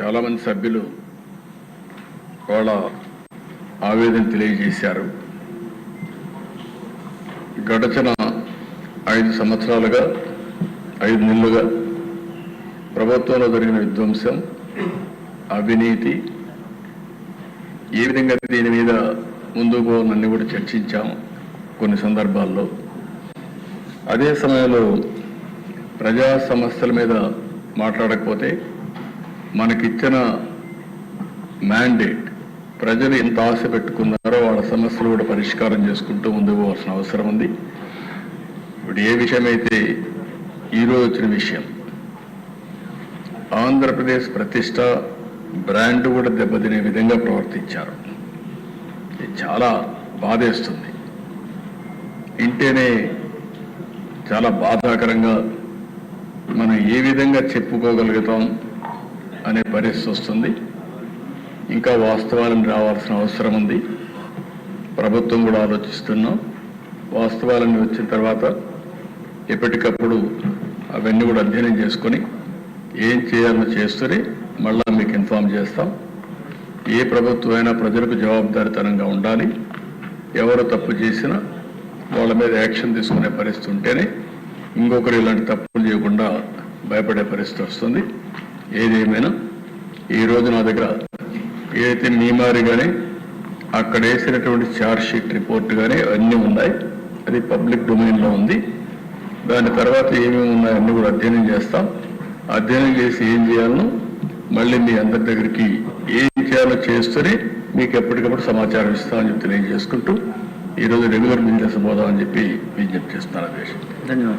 చాలామంది సభ్యులు వాళ్ళ ఆవేదన తెలియజేశారు. గడచిన ఐదు సంవత్సరాలుగా ఐదు నెలలుగా ప్రభుత్వంలో జరిగిన విధ్వంసం అవినీతి ఏ విధంగా దీని మీద ముందుకు పోవాలని కూడా చర్చించాము కొన్ని సందర్భాల్లో. అదే సమయంలో ప్రజా సమస్యల మీద మాట్లాడకపోతే మనకిచ్చిన మ్యాండేట్ ప్రజలు ఎంత ఆశ పెట్టుకున్నారో వాళ్ళ సమస్యలు కూడా పరిష్కారం చేసుకుంటూ ముందుకు పోవాల్సిన అవసరం ఉంది. ఇప్పుడు ఏ విషయమైతే ఈరోజు వచ్చిన విషయం ఆంధ్రప్రదేశ్ ప్రతిష్ట బ్రాండ్ కూడా దెబ్బతినే విధంగా ప్రవర్తించారు. ఇది చాలా బాధేస్తుంది. ఇంటేనే చాలా బాధాకరంగా మనం ఏ విధంగా చెప్పుకోగలుగుతాం అనే పరిస్థితి వస్తుంది. ఇంకా వాస్తవాలను రావాల్సిన అవసరం ఉంది. ప్రభుత్వం కూడా ఆలోచిస్తున్నాం. వాస్తవాలన్నీ వచ్చిన తర్వాత ఎప్పటికప్పుడు అవన్నీ కూడా అధ్యయనం చేసుకొని ఏం చేయాలో చేస్తూనే మళ్ళా మీకు ఇన్ఫామ్ చేస్తాం. ఏ ప్రభుత్వం అయినా ప్రజలకు జవాబుదారితనంగా ఉండాలి. ఎవరు తప్పు చేసినా వాళ్ళ మీద యాక్షన్ తీసుకునే పరిస్థితి ఉంటేనే ఇంకొకరు ఇలాంటి తప్పులు చేయకుండా భయపడే పరిస్థితి వస్తుంది. ఏదేమైనా ఈరోజు నా దగ్గర ఏదైతే మీమారి కానీ అక్కడ వేసినటువంటి ఛార్జ్ షీట్ రిపోర్ట్ కానీ అన్నీ ఉన్నాయి. అది పబ్లిక్ డొమైన్లో ఉంది. దాని తర్వాత ఏమేమి ఉన్నాయో అన్నీ కూడా అధ్యయనం చేస్తాం. అధ్యయనం చేసి ఏం చేయాలనో మళ్ళీ మీ అందరి దగ్గరికి ఏం చేయాలో చేస్తూనే మీకు ఎప్పటికప్పుడు సమాచారం ఇస్తామని చెప్పి తెలియజేసుకుంటూ ఈరోజు రెగ్యులర్ బిజినెస్ పోదామని చెప్పి విజ్ఞప్తి చేస్తున్నాను అధ్యక్ష ధన్యవాదాలు.